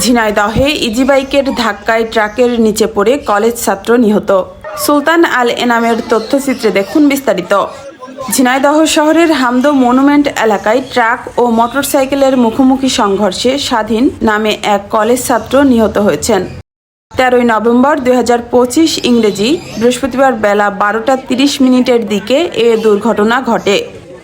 ঝিনাইদহে ইজিবাইকের ধাক্কায় ট্রাকের নিচে পড়ে কলেজ ছাত্র নিহত। সুলতান আল এনামের তথ্যচিত্রে দেখুন বিস্তারিত। ঝিনাইদহ শহরের হামদো মনুমেন্ট এলাকায় ট্রাক ও মোটরসাইকেলের মুখোমুখি সংঘর্ষে স্বাধীন নামে এক কলেজ ছাত্র নিহত হয়েছেন। তেরোই নভেম্বর দু হাজার পঁচিশ ইংরেজি বৃহস্পতিবার বেলা বারোটা তিরিশ মিনিটের দিকে এ দুর্ঘটনা ঘটে।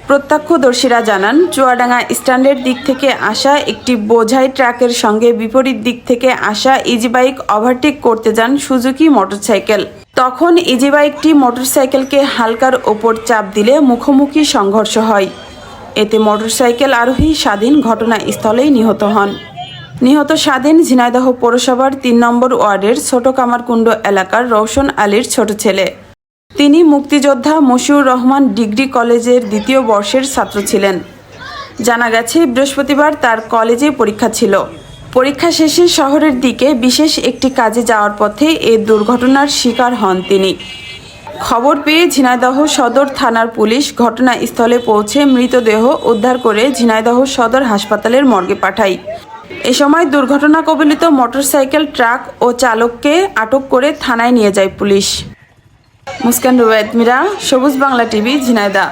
প্রত্যক্ষদর্শীরা জানান, চুয়াডাঙ্গা স্ট্যান্ডের দিক থেকে আসা একটি বোঝাই ট্রাকের সঙ্গে বিপরীত দিক থেকে আসা ইজি বাইক ওভারটেক করতে যান সুজুকি মোটরসাইকেল। তখন ইজি বাইকটি মোটরসাইকেলকে হালকার ওপর চাপ দিলে মুখোমুখি সংঘর্ষ হয়। এতে মোটরসাইকেল আরোহী স্বাধীন ঘটনাস্থলেই নিহত হন। নিহত স্বাধীন ঝিনাইদহ পৌরসভার তিন নম্বর ওয়ার্ডের ছোট কামারকুণ্ড এলাকার রৌশন আলীর ছোট ছেলে। তিনি মুক্তিযোদ্ধা মশিউর রহমান ডিগ্রি কলেজের দ্বিতীয় বর্ষের ছাত্র ছিলেন। জানা গেছে, বৃহস্পতিবার তার কলেজে পরীক্ষা ছিল। পরীক্ষা শেষে শহরের দিকে বিশেষ একটি কাজে যাওয়ার পথে এ দুর্ঘটনার শিকার হন তিনি। খবর পেয়ে ঝিনাইদহ সদর থানার পুলিশ ঘটনাস্থলে পৌঁছে মৃতদেহ উদ্ধার করে ঝিনাইদহ সদর হাসপাতালের মর্গে পাঠায়। এ সময় দুর্ঘটনা কবলিত মোটরসাইকেল, ট্রাক ও চালককে আটক করে থানায় নিয়ে যায় পুলিশ। মুস্কান রুবায়ত মিরা সবুজ বাংলা টিভি ঝিনাইদা